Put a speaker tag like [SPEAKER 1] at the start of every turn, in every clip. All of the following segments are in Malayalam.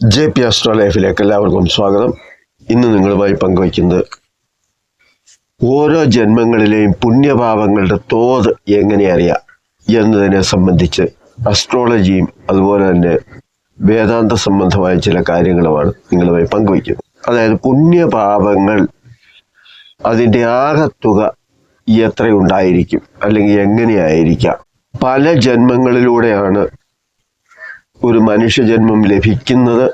[SPEAKER 1] ജെ പി അസ്ട്രോ ലൈഫിലേക്ക് എല്ലാവർക്കും സ്വാഗതം. ഇന്ന് നിങ്ങളുമായി പങ്കുവയ്ക്കുന്നത് ഓരോ ജന്മങ്ങളിലെയും പുണ്യഭാവങ്ങളുടെ തോത് എങ്ങനെ അറിയാം എന്നതിനെ സംബന്ധിച്ച് അസ്ട്രോളജിയും അതുപോലെ തന്നെ വേദാന്ത സംബന്ധമായ ചില കാര്യങ്ങളുമാണ് നിങ്ങളുമായി പങ്കുവയ്ക്കുന്നത്. അതായത് പുണ്യഭാവങ്ങൾ അതിന്റെ ആകത്തുക എത്രയുണ്ടായിരിക്കും അല്ലെങ്കിൽ എങ്ങനെയായിരിക്കാം? പല ജന്മങ്ങളിലൂടെയാണ് ഒരു മനുഷ്യജന്മം ലഭിക്കുന്നത്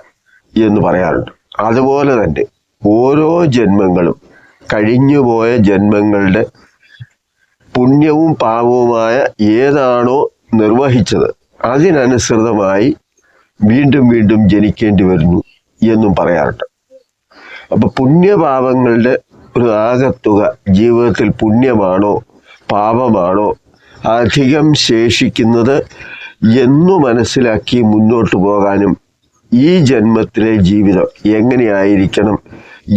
[SPEAKER 1] എന്ന് പറയാറുണ്ട്. അതുപോലെ തന്നെ ഓരോ ജന്മങ്ങളും കഴിഞ്ഞുപോയ ജന്മങ്ങളുടെ പുണ്യവും പാപവുമായ ഏതാണോ നിർവഹിച്ചത് അതിനനുസൃതമായി വീണ്ടും വീണ്ടും ജനിക്കേണ്ടി വരുന്നു എന്നും പറയാറുണ്ട്. അപ്പൊ പുണ്യപാപങ്ങളുടെ ഒരു ആകത്തുക ജീവിതത്തിൽ പുണ്യമാണോ പാപമാണോ അധികം ശേഷിക്കുന്നത് എന്നു മനസ്സിലാക്കി മുന്നോട്ട് പോകാനും ഈ ജന്മത്തിലെ ജീവിതം എങ്ങനെയായിരിക്കണം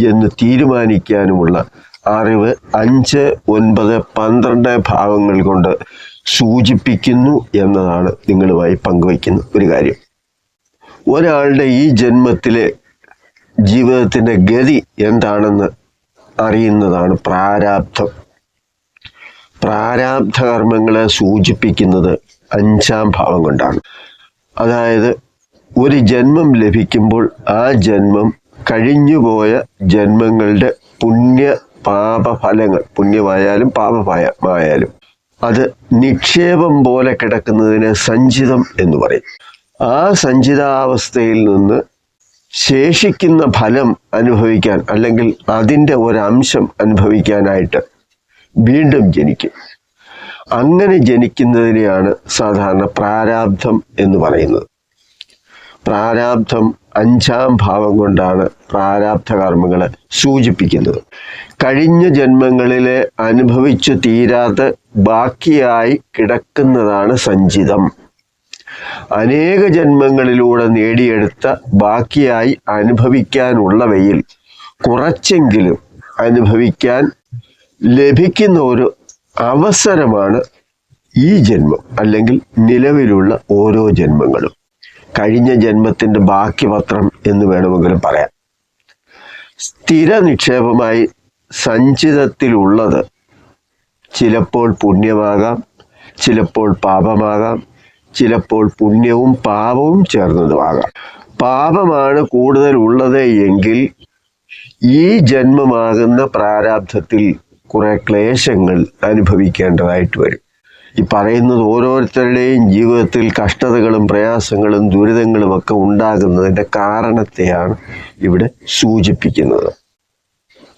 [SPEAKER 1] എന്ന് തീരുമാനിക്കാനുമുള്ള അറിവ് അഞ്ച് ഒൻപത് പന്ത്രണ്ട് ഭാവങ്ങൾ കൊണ്ട് സൂചിപ്പിക്കുന്നു എന്നതാണ് നിങ്ങളുമായി പങ്കുവയ്ക്കുന്ന ഒരു കാര്യം. ഒരാളുടെ ഈ ജന്മത്തിലെ ജീവിതത്തിന്റെ ഗതി എന്താണെന്ന് അറിയുന്നതാണ് പ്രാരാബ്ധം. പ്രാരാബ്ധ കർമ്മങ്ങളെ സൂചിപ്പിക്കുന്നത് അഞ്ചാം ഭാവം കൊണ്ടാണ്. അതായത് ഒരു ജന്മം ലഭിക്കുമ്പോൾ ആ ജന്മം കഴിഞ്ഞുപോയ ജന്മങ്ങളുടെ പുണ്യ പാപഫലങ്ങൾ പുണ്യമായാലും പാപമായാലും അത് നിക്ഷേപം പോലെ കിടക്കുന്നതിന് സഞ്ചിതം എന്ന് പറയും. ആ സഞ്ചിതാവസ്ഥയിൽ നിന്ന് ശേഷിക്കുന്ന ഫലം അനുഭവിക്കാൻ അല്ലെങ്കിൽ അതിന്റെ ഒരംശം അനുഭവിക്കാനായിട്ട് വീണ്ടും ജനിക്കും. അങ്ങനെ ജനിക്കുന്നതിനെയാണ് സാധാരണ പ്രാരാബ്ധം എന്ന് പറയുന്നത്. പ്രാരാബ്ധം അഞ്ചാം ഭാവം കൊണ്ടാണ് പ്രാരാബ്ധ കർമ്മങ്ങളെ സൂചിപ്പിക്കുന്നത്. കഴിഞ്ഞ ജന്മങ്ങളിലെ അനുഭവിച്ചു തീരാതെ ബാക്കിയായി കിടക്കുന്നതാണ് സഞ്ചിതം. അനേക ജന്മങ്ങളിലൂടെ നേടിയെടുത്ത ബാക്കിയായി അനുഭവിക്കാനുള്ളവയിൽ കുറച്ചെങ്കിലും അനുഭവിക്കാൻ ലഭിക്കുന്ന ഒരു അവസരമാണ് ഈ ജന്മം അല്ലെങ്കിൽ നിലവിലുള്ള ഓരോ ജന്മങ്ങളും. കഴിഞ്ഞ ജന്മത്തിന്റെ ബാക്കി പത്രം എന്ന് വേണമെങ്കിലും പറയാം. സ്ഥിര നിക്ഷേപമായി സഞ്ചിതത്തിലുള്ളത് ചിലപ്പോൾ പുണ്യമാകാം ചിലപ്പോൾ പാപമാകാം ചിലപ്പോൾ പുണ്യവും പാപവും ചേർന്നതുമാകാം. പാപമാണ് കൂടുതൽ ഉള്ളത് എങ്കിൽ ഈ ജന്മമാകുന്ന പ്രാരാബ്ധത്തിൽ കുറെ ക്ലേശങ്ങൾ അനുഭവിക്കേണ്ടതായിട്ട് വരും. ഈ പറയുന്നത് ഓരോരുത്തരുടെയും ജീവിതത്തിൽ കഷ്ടതകളും പ്രയാസങ്ങളും ദുരിതങ്ങളും ഒക്കെ ഉണ്ടാകുന്നതിന്റെ കാരണത്തെയാണ് ഇവിടെ സൂചിപ്പിക്കുന്നത്.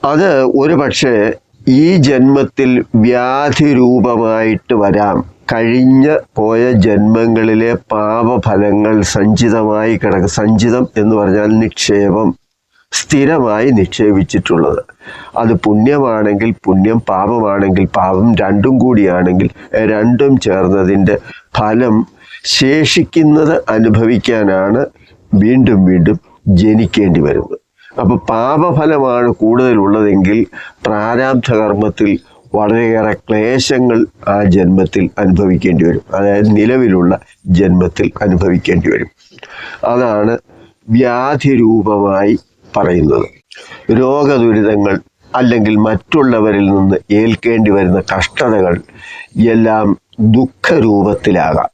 [SPEAKER 1] അത് ഒരു പക്ഷേ ഈ ജന്മത്തിൽ വ്യാധി രൂപമായിട്ട് വരാം. കഴിഞ്ഞ പോയ ജന്മങ്ങളിലെ പാപഫലങ്ങൾ സഞ്ചിതമായി കിടക്ക സഞ്ചിതം എന്ന് പറഞ്ഞാൽ നിക്ഷേപം. സ്ഥിരമായി നിക്ഷേപിച്ചിട്ടുള്ളത്. അത് പുണ്യമാണെങ്കിൽ പുണ്യം പാപമാണെങ്കിൽ പാപം രണ്ടും കൂടിയാണെങ്കിൽ രണ്ടും ചേർന്നതിന്റെ ഫലം ശേഷിക്കുന്നത് അനുഭവിക്കാനാണ് വീണ്ടും വീണ്ടും ജനിക്കേണ്ടി വരുന്നത്. അപ്പോൾ പാപഫലമാണ് കൂടുതലുള്ളതെങ്കിൽ പ്രാരാബ്ധ കർമ്മത്തിൽ വളരെയേറെ ക്ലേശങ്ങൾ ആ ജന്മത്തിൽ അനുഭവിക്കേണ്ടി വരും. അതായത് നിലവിലുള്ള ജന്മത്തിൽ അനുഭവിക്കേണ്ടി വരും. അതാണ് വ്യാധി രൂപമായി പറയുന്നത്. രോഗദുരിതങ്ങൾ അല്ലെങ്കിൽ മറ്റുള്ളവരിൽ നിന്ന് ഏൽക്കേണ്ടി വരുന്ന കഷ്ടതകൾ എല്ലാം ദുഃഖരൂപത്തിലാകാം.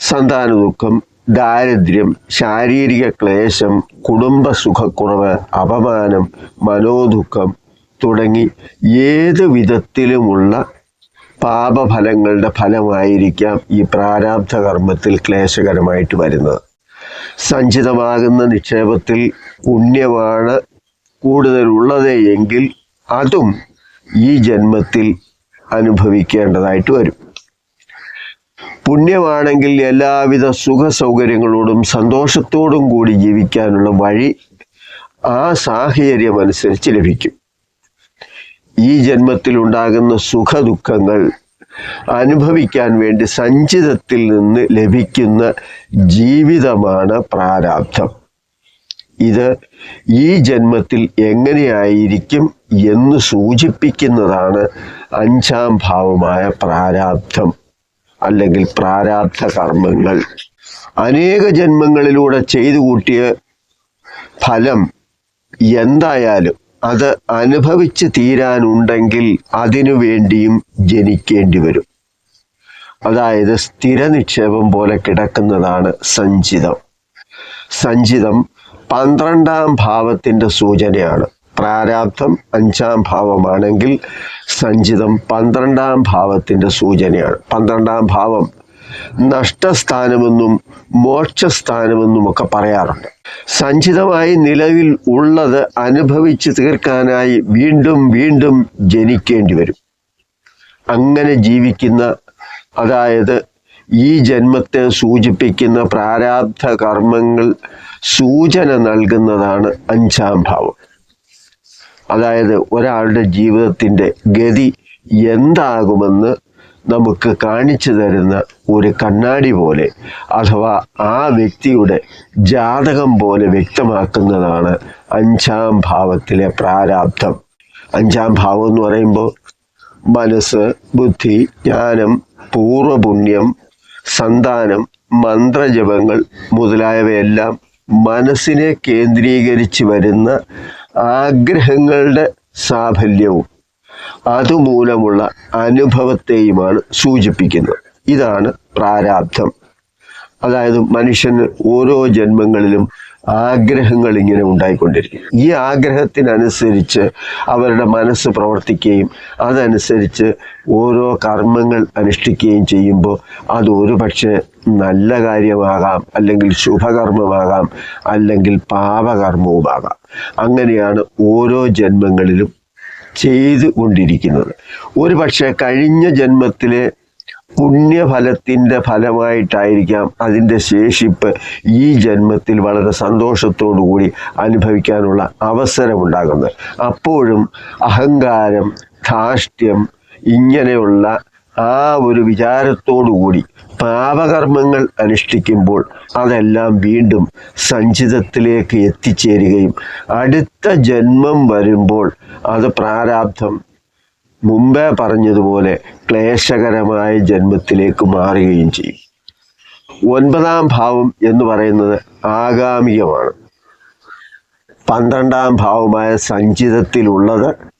[SPEAKER 1] സന്താന ദുഃഖം ദാരിദ്ര്യം ശാരീരിക ക്ലേശം കുടുംബ സുഖക്കുറവ് അപമാനം മനോദുഃഖം തുടങ്ങി ഏത് വിധത്തിലുമുള്ള പാപഫലങ്ങളുടെ ഫലമായിരിക്കാം ഈ പ്രാരാബ്ധ കർമ്മത്തിൽ ക്ലേശകരമായിട്ട് വരുന്നത്. സഞ്ചിതമാകുന്ന നിക്ഷേപത്തിൽ പുണ്യമാണ് കൂടുതലുള്ളത് എങ്കിൽ അതും ഈ ജന്മത്തിൽ അനുഭവിക്കേണ്ടതായിട്ട് വരും. പുണ്യമാണെങ്കിൽ എല്ലാവിധ സുഖ സൗകര്യങ്ങളോടും സന്തോഷത്തോടും കൂടി ജീവിക്കാനുള്ള വഴി ആ സാഹചര്യം അനുസരിച്ച് ലഭിക്കും. ഈ ജന്മത്തിൽ ഉണ്ടാകുന്ന സുഖ ദുഃഖങ്ങൾ അനുഭവിക്കാൻ വേണ്ടി സഞ്ചിതത്തിൽ നിന്ന് ലഭിക്കുന്ന ജീവിതമാണ് പ്രാരാബ്ധം ഇത് ഈ ജന്മത്തിൽ എങ്ങനെയായിരിക്കും എന്ന് സൂചിപ്പിക്കുന്നതാണ് അഞ്ചാം ഭാവമായ പ്രാരാബ്ധം അല്ലെങ്കിൽ പ്രാരാബ്ധ കർമ്മങ്ങൾ. അനേക ജന്മങ്ങളിലൂടെ ചെയ്തു കൂട്ടിയ ഫലം എന്തായാലും അത് അനുഭവിച്ച് തീരാനുണ്ടെങ്കിൽ അതിനു വേണ്ടിയും ജനിക്കേണ്ടി വരും. അതായത് സ്ഥിര നിക്ഷേപം പോലെ കിടക്കുന്നതാണ് സഞ്ചിതം. സഞ്ചിതം പന്ത്രണ്ടാം ഭാവത്തിന്റെ സൂചനയാണ്. പ്രാരാബ്ധം അഞ്ചാം ഭാവമാണെങ്കിൽ സഞ്ചിതം പന്ത്രണ്ടാം ഭാവത്തിന്റെ സൂചനയാണ്. പന്ത്രണ്ടാം ഭാവം നഷ്ടസ്ഥാനമെന്നും മോക്ഷസ്ഥാനമെന്നും ഒക്കെ പറയാറുണ്ട്. സഞ്ചിതമായി നിലവിൽ ഉള്ളത് അനുഭവിച്ചു തീർക്കാനായി വീണ്ടും വീണ്ടും ജനിക്കേണ്ടി വരും. അങ്ങനെ ജീവിക്കുന്ന അതായത് ഈ ജന്മത്തെ സൂചിപ്പിക്കുന്ന പ്രാരാബ്ധ കർമ്മങ്ങൾ സൂചന നൽകുന്നതാണ് അഞ്ചാം ഭാവം. അതായത് ഒരാളുടെ ജീവിതത്തിന്റെ ഗതി എന്താകുമെന്ന് നമുക്ക് കാണിച്ചു തരുന്ന ഒരു കണ്ണാടി പോലെ അഥവാ ആ വ്യക്തിയുടെ ജാതകം പോലെ വ്യക്തമാക്കുന്നതാണ് അഞ്ചാം ഭാവത്തിലെ പ്രാരാബ്ധം അഞ്ചാം ഭാവം എന്ന് പറയുമ്പോൾ മനസ്സ് ബുദ്ധി ജ്ഞാനം പൂർവപുണ്യം സന്താനം മന്ത്രജപങ്ങൾ മുതലായവയെല്ലാം മനസ്സിനെ കേന്ദ്രീകരിച്ച് വരുന്ന ആഗ്രഹങ്ങളുടെ സാഫല്യവും അതുമൂലമുള്ള അനുഭവത്തെയുമാണ് സൂചിപ്പിക്കുന്നത്. ഇതാണ് പ്രാരാബ്ധം അതായത് മനുഷ്യന് ഓരോ ജന്മങ്ങളിലും ആഗ്രഹങ്ങൾ ഇങ്ങനെ ഉണ്ടായിക്കൊണ്ടിരിക്കും. ഈ ആഗ്രഹത്തിനനുസരിച്ച് അവരുടെ മനസ്സ് പ്രവർത്തിക്കുകയും അതനുസരിച്ച് ഓരോ കർമ്മങ്ങൾ അനുഷ്ഠിക്കുകയും ചെയ്യുമ്പോൾ അത് ഒരു പക്ഷേ നല്ല കാര്യമാകാം അല്ലെങ്കിൽ ശുഭകർമ്മമാകാം അല്ലെങ്കിൽ പാപകർമ്മവുമാകാം. അങ്ങനെയാണ് ഓരോ ജന്മങ്ങളിലും ചെയ്തു കൊണ്ടിരിക്കുന്നത്. ഒരു പക്ഷേ കഴിഞ്ഞ ജന്മത്തിലെ പുണ്യഫലത്തിന്റെ ഫലമായിട്ടായിരിക്കാം അതിന്റെ ശേഷിപ്പ് ഈ ജന്മത്തിൽ വളരെ കൂടി അനുഭവിക്കാനുള്ള അവസരമുണ്ടാകുന്നത്. അപ്പോഴും അഹങ്കാരം ധാഷ്ട്യം ഇങ്ങനെയുള്ള ആ ഒരു വിചാരത്തോടു കൂടി പാപകർമ്മങ്ങൾ അനുഷ്ഠിക്കുമ്പോൾ അതെല്ലാം വീണ്ടും സഞ്ചിതത്തിലേക്ക് എത്തിച്ചേരുകയും അടുത്ത ജന്മം വരുമ്പോൾ അത് പ്രാരാബ്ധം മുമ്പേ പറഞ്ഞതുപോലെ ക്ലേശകരമായ ജന്മത്തിലേക്ക് മാറുകയും ചെയ്യും. ഒൻപതാം ഭാവം എന്ന് പറയുന്നത് ആഗാമികമാണ്. പന്ത്രണ്ടാം ഭാവമായ സഞ്ചിതത്തിലുള്ളത്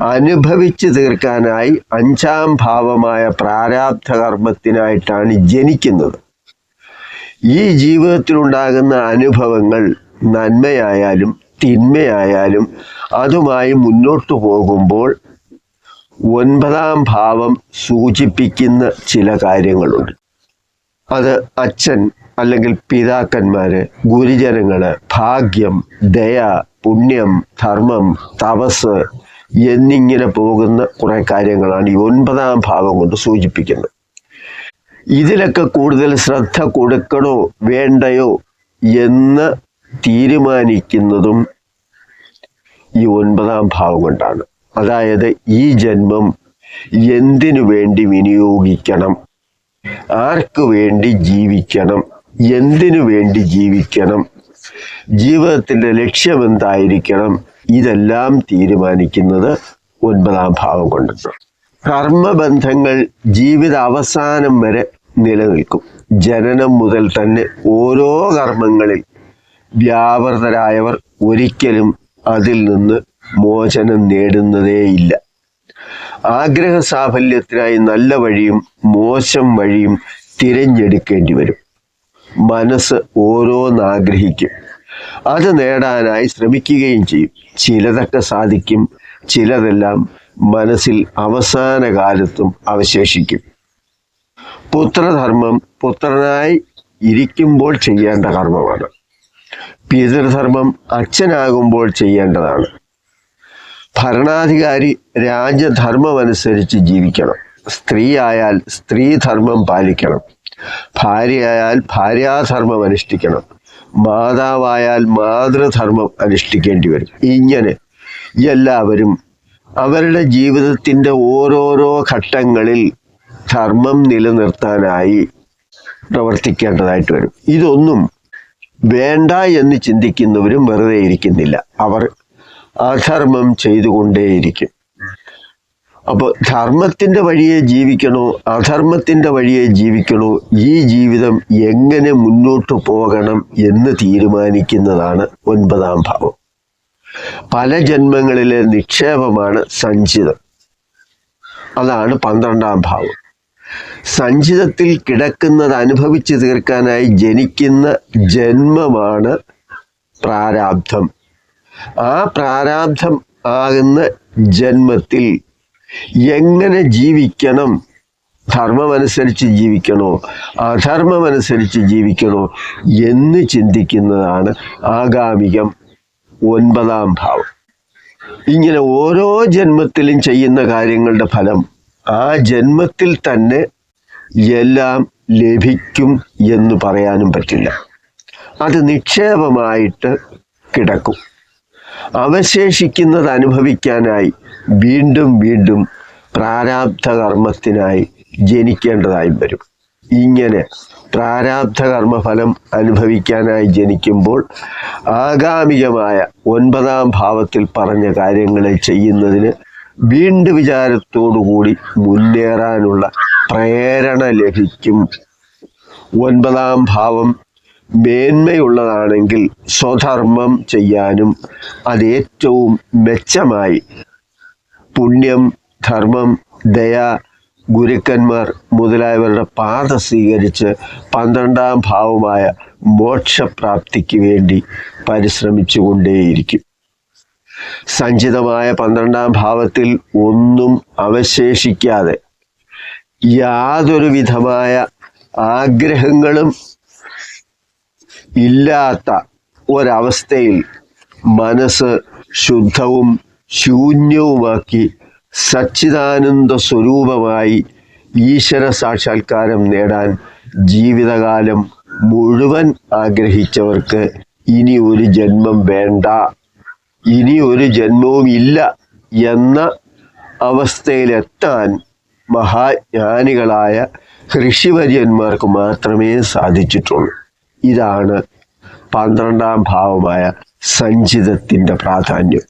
[SPEAKER 1] അനുഭവിച്ചു തീർക്കാനായി അഞ്ചാം ഭാവമായ പ്രാരാബ്ധ കർമ്മത്തിനായിട്ടാണ് ജനിക്കുന്നത്. ഈ ജീവിതത്തിലുണ്ടാകുന്ന അനുഭവങ്ങൾ നന്മയായാലും തിന്മയായാലും അതുമായി മുന്നോട്ടു പോകുമ്പോൾ ഒൻപതാം ഭാവം സൂചിപ്പിക്കുന്ന ചില കാര്യങ്ങളുണ്ട്. അത് അച്ഛൻ അല്ലെങ്കിൽ പിതാക്കന്മാര് ഗുരുജനങ്ങൾ ഭാഗ്യം ദയ പുണ്യം ധർമ്മം തപസ് എന്നിങ്ങനെ പോകുന്ന കുറെ കാര്യങ്ങളാണ് ഈ ഒൻപതാം ഭാവം കൊണ്ട് സൂചിപ്പിക്കുന്നത്. ഇതിലൊക്കെ കൂടുതൽ ശ്രദ്ധ കൊടുക്കണോ വേണ്ടയോ എന്ന് തീരുമാനിക്കുന്നതും ഈ ഒൻപതാം ഭാവം കൊണ്ടാണ്. അതായത് ഈ ജന്മം എന്തിനു വേണ്ടി വിനിയോഗിക്കണം ആർക്ക് വേണ്ടി ജീവിക്കണം എന്തിനു വേണ്ടി ജീവിക്കണം ജീവിതത്തിന്റെ ലക്ഷ്യം എന്തായിരിക്കണം ഇതെല്ലാം തീരുമാനിക്കുന്നത് ഒൻപതാം ഭാവം കൊണ്ട്. കർമ്മബന്ധങ്ങൾ ജീവിത അവസാനം വരെ നിലനിൽക്കും. ജനനം മുതൽ തന്നെ ഓരോ കർമ്മങ്ങളിൽ വ്യാപൃതരായവർ ഒരിക്കലും അതിൽ നിന്ന് മോചനം നേടുന്നതേയില്ല. ആഗ്രഹ സാഫല്യത്തിനായി നല്ല വഴിയും മോശം വഴിയും തിരഞ്ഞെടുക്കേണ്ടി വരും. മനസ്സ് ഓരോന്ന് ആഗ്രഹിക്കും. അത് നേടാനായി ശ്രമിക്കുകയും ചെയ്യും. ചിലതൊക്കെ സാധിക്കും ചിലതെല്ലാം മനസ്സിൽ അവസാന കാലത്തും അവശേഷിക്കും. പുത്രധർമ്മം പുത്രനായി ഇരിക്കുമ്പോൾ ചെയ്യേണ്ട കർമ്മമാണ്. പിതൃധർമ്മം അച്ഛനാകുമ്പോൾ ചെയ്യേണ്ടതാണ്. ഭരണാധികാരി രാജ്യധർമ്മമനുസരിച്ച് ജീവിക്കണം. സ്ത്രീയായാൽ സ്ത്രീധർമ്മം പാലിക്കണം. ഭാര്യയായാൽ ഭാര്യാധർമ്മം അനുഷ്ഠിക്കണം. മാതാവായാൽ മാതൃധർമ്മം അനുഷ്ഠിക്കേണ്ടി വരും. ഇങ്ങനെ എല്ലാവരും അവരുടെ ജീവിതത്തിന്റെ ഓരോരോ ഘട്ടങ്ങളിൽ ധർമ്മം നിലനിർത്താനായി പ്രവർത്തിക്കേണ്ടതായിട്ട് വരും. ഇതൊന്നും വേണ്ട എന്ന് ചിന്തിക്കുന്നവരും വെറുതെ ഇരിക്കുന്നില്ല. അവർ അധർമ്മം ചെയ്തുകൊണ്ടേയിരിക്കും. അപ്പോൾ ധർമ്മത്തിന്റെ വഴിയെ ജീവിക്കണോ അധർമ്മത്തിന്റെ വഴിയെ ജീവിക്കണോ ഈ ജീവിതം എങ്ങനെ മുന്നോട്ട് പോകണം എന്ന് തീരുമാനിക്കുന്നതാണ് ഒൻപതാം ഭാവം. പല ജന്മങ്ങളിലെ നിക്ഷേപമാണ് സഞ്ചിതം. അതാണ് പന്ത്രണ്ടാം ഭാവം. സഞ്ചിതത്തിൽ കിടക്കുന്നത് അനുഭവിച്ചു തീർക്കാനായി ജനിക്കുന്ന ജന്മമാണ് പ്രാരാബ്ധം. ആ പ്രാരാബ്ധം ആകുന്ന ജന്മത്തിൽ എങ്ങനെ ജീവിക്കണം? ധർമ്മമനുസരിച്ച് ജീവിക്കണോ? അധർമ്മമനുസരിച്ച് ജീവിക്കണോ എന്ന് ചിന്തിക്കുന്നതാണ് ആഗാമികം ഒൻപതാം ഭാവം. ഇങ്ങനെ ഓരോ ജന്മത്തിലും ചെയ്യുന്ന കാര്യങ്ങളുടെ ഫലം ആ ജന്മത്തിൽ തന്നെ എല്ലാം ലഭിക്കും എന്ന് പറയാനും പറ്റില്ല. അത് നിക്ഷേപമായിട്ട് കിടക്കും. അവശേഷിക്കുന്നത് അനുഭവിക്കാനായി വീണ്ടും വീണ്ടും പ്രാരാബ്ധ കർമ്മത്തിനായി ജനിക്കേണ്ടതായി വരും. ഇങ്ങനെ പ്രാരാബ്ധ കർമ്മഫലം അനുഭവിക്കാനായി ജനിക്കുമ്പോൾ ആഗാമികമായ ഒൻപതാം ഭാവത്തിൽ പറഞ്ഞ കാര്യങ്ങളെ ചെയ്യുന്നതിന് വീണ്ടു വിചാരത്തോടുകൂടി മുന്നേറാനുള്ള പ്രേരണ ലഭിക്കും. ഒൻപതാം ഭാവം മേന്മയുള്ളതാണെങ്കിൽ സ്വധർമ്മം ചെയ്യാനും അതേറ്റവും മെച്ചമായി പുണ്യം ധർമ്മം ദയ ഗുരുക്കന്മാർ മുതലായവരുടെ പാത സ്വീകരിച്ച് പന്ത്രണ്ടാം ഭാവമായ മോക്ഷപ്രാപ്തിക്ക് വേണ്ടി പരിശ്രമിച്ചു കൊണ്ടേയിരിക്കും സഞ്ചിതമായ പന്ത്രണ്ടാം ഭാവത്തിൽ ഒന്നും അവശേഷിക്കാതെ യാതൊരു വിധമായ ആഗ്രഹങ്ങളും ഇല്ലാത്ത ഒരവസ്ഥയിൽ മനസ്സ് ശുദ്ധവും ശൂന്യവുമാക്കി സച്ചിദാനന്ദ സ്വരൂപമായി ഈശ്വര സാക്ഷാത്കാരം നേടാൻ ജീവിതകാലം മുഴുവൻ ആഗ്രഹിച്ചവർക്ക് ഇനി ഒരു ജന്മം വേണ്ട. ഇനി ഒരു ജന്മവും ഇല്ല എന്ന അവസ്ഥയിലെത്താൻ മഹാജ്ഞാനികളായ ഋഷിവര്യന്മാർക്ക് മാത്രമേ സാധിച്ചിട്ടുള്ളൂ. ഇതാണ് പന്ത്രണ്ടാം ഭാവമായ സഞ്ചിതത്തിന്റെ പ്രാധാന്യം.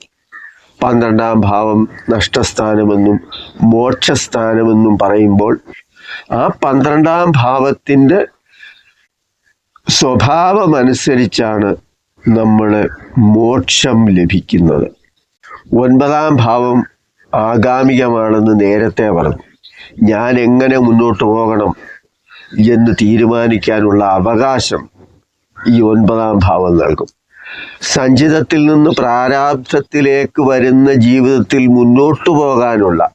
[SPEAKER 1] പന്ത്രണ്ടാം ഭാവം നഷ്ടസ്ഥാനമെന്നും മോക്ഷസ്ഥാനമെന്നും പറയുമ്പോൾ ആ പന്ത്രണ്ടാം ഭാവത്തിന്റെ സ്വഭാവമനുസരിച്ചാണ് നമ്മൾ മോക്ഷം ലഭിക്കുന്നത്. ഒൻപതാം ഭാവം ആഗാമികമാണെന്ന് നേരത്തെ പറഞ്ഞു. ഞാൻ എങ്ങനെ മുന്നോട്ട് പോകണം എന്ന് തീരുമാനിക്കാനുള്ള അവകാശം ഈ ഒൻപതാം ഭാവം നൽകും. സഞ്ചിതത്തിൽ നിന്ന് പ്രാരാബ്ധത്തിലേക്ക് വരുന്ന ജീവിതത്തിൽ മുന്നോട്ടു പോകാനുള്ള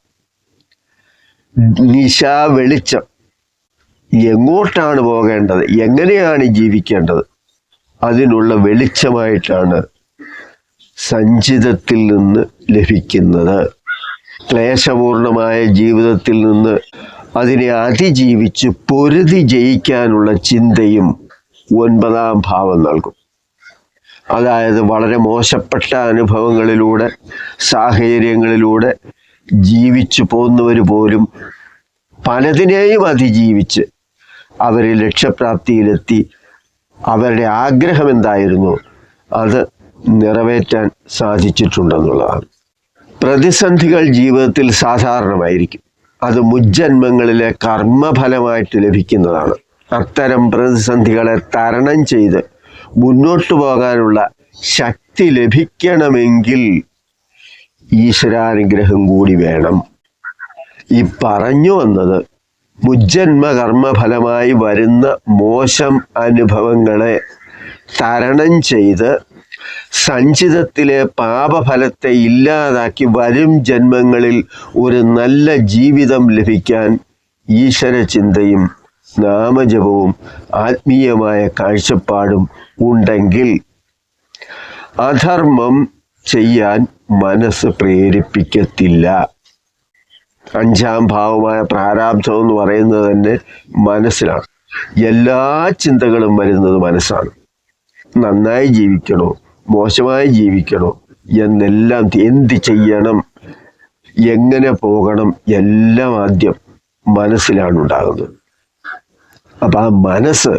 [SPEAKER 1] നിശാ വെളിച്ചം എങ്ങോട്ടാണ് പോകേണ്ടത്? എങ്ങനെയാണ് ജീവിക്കേണ്ടത്? അതിനുള്ള വെളിച്ചമായിട്ടാണ് സഞ്ചിതത്തിൽ നിന്ന് ലഭിക്കുന്നത്. ക്ലേശപൂർണമായ ജീവിതത്തിൽ നിന്ന് അതിനെ അതിജീവിച്ച് പൊരുതി ജയിക്കാനുള്ള ചിന്തയും ഒൻപതാം ഭാവം നൽകും. അതായത് വളരെ മോശപ്പെട്ട അനുഭവങ്ങളിലൂടെ സാഹചര്യങ്ങളിലൂടെ ജീവിച്ചു പോകുന്നവർ പോലും പലതിനെയും അതിജീവിച്ച് അവർ ലക്ഷ്യപ്രാപ്തിയിലെത്തി അവരുടെ ആഗ്രഹം എന്തായിരുന്നു അത് നിറവേറ്റാൻ സാധിച്ചിട്ടുണ്ടെന്നുള്ളതാണ്. പ്രതിസന്ധികൾ ജീവിതത്തിൽ സാധാരണമായിരിക്കും. അത് മുജ്ജന്മങ്ങളിലെ കർമ്മഫലമായിട്ട് ലഭിക്കുന്നതാണ്. അത്തരം പ്രതിസന്ധികളെ തരണം ചെയ്ത് മുന്നോട്ട് പോകാനുള്ള ശക്തി ലഭിക്കണമെങ്കിൽ ഈശ്വരാനുഗ്രഹം കൂടി വേണം. ഈ പറഞ്ഞു വന്നത് മുജ്ജന്മ കർമ്മഫലമായി വരുന്ന മോശം അനുഭവങ്ങളെ തരണം ചെയ്ത് സഞ്ചിതത്തിലെ പാപഫലത്തെ ഇല്ലാതാക്കി വരും ജന്മങ്ങളിൽ ഒരു നല്ല ജീവിതം ലഭിക്കാൻ ഈശ്വര ചിന്തയും നാമജപവും ആത്മീയമായ കാഴ്ചപ്പാടും ഉണ്ടെങ്കിൽ അധർമ്മം ചെയ്യാൻ മനസ്സ് പ്രേരിപ്പിക്കത്തില്ല. അഞ്ചാം ഭാവമായ പ്രാരാബ്ധം എന്ന് പറയുന്നത് തന്നെ മനസ്സിലാണ്. എല്ലാ ചിന്തകളും വരുന്നത് മനസ്സാണ്. നന്നായി ജീവിക്കണോ മോശമായി ജീവിക്കണോ എന്നെല്ലാം എന്ത് ചെയ്യണം എങ്ങനെ പോകണം എല്ലാം ആദ്യം മനസ്സിലാണ് ഉണ്ടാകുന്നത്. അപ്പൊ ആ മനസ്സ്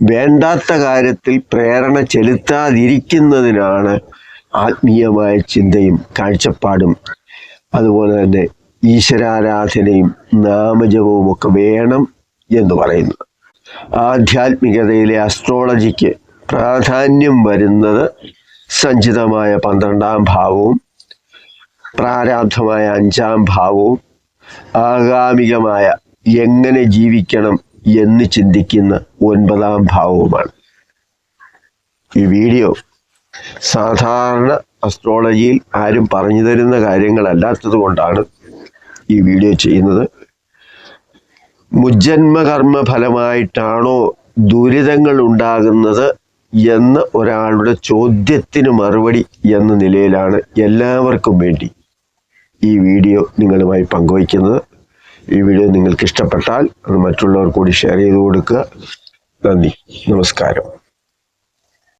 [SPEAKER 1] വേണ്ടാത്ത കാര്യത്തിൽ പ്രേരണ ചെലുത്താതിരിക്കുന്നതിനാണ് ആത്മീയമായ ചിന്തയും കാഴ്ചപ്പാടും. അതുപോലെ തന്നെ ഈശ്വരാരാധനയും നാമജപവും ഒക്കെ വേണം എന്ന് പറയുന്നത്. ആധ്യാത്മികതയിലെ അസ്ട്രോളജിക്ക് പ്രാധാന്യം വരുന്നത് സഞ്ചിതമായ പന്ത്രണ്ടാം ഭാവവും പ്രാരാബ്ധമായ അഞ്ചാം ഭാവവും ആഗാമികമായ എങ്ങനെ ജീവിക്കണം എന്ന് ചിന്തിക്കുന്ന ഒൻപതാം ഭാവവുമാണ്. ഈ വീഡിയോ സാധാരണ അസ്ട്രോളജിയിൽ ആരും പറഞ്ഞു തരുന്ന കാര്യങ്ങളല്ലാത്തത് കൊണ്ടാണ് ഈ വീഡിയോ ചെയ്യുന്നത്. മുജ്ജന്മകർമ്മ ഫലമായിട്ടാണോ ദുരിതങ്ങൾ ഉണ്ടാകുന്നത് എന്ന ഒരാളുടെ ചോദ്യത്തിന് മറുപടി എന്ന നിലയിലാണ് എല്ലാവർക്കും വേണ്ടി ഈ വീഡിയോ നിങ്ങളുമായി പങ്കുവയ്ക്കുന്നത്. ഈ വീഡിയോ നിങ്ങൾക്ക് ഇഷ്ടപ്പെട്ടാൽ അത് മറ്റുള്ളവർ കൂടി ഷെയർ ചെയ്ത് കൊടുക്കുക. നന്ദി. നമസ്കാരം.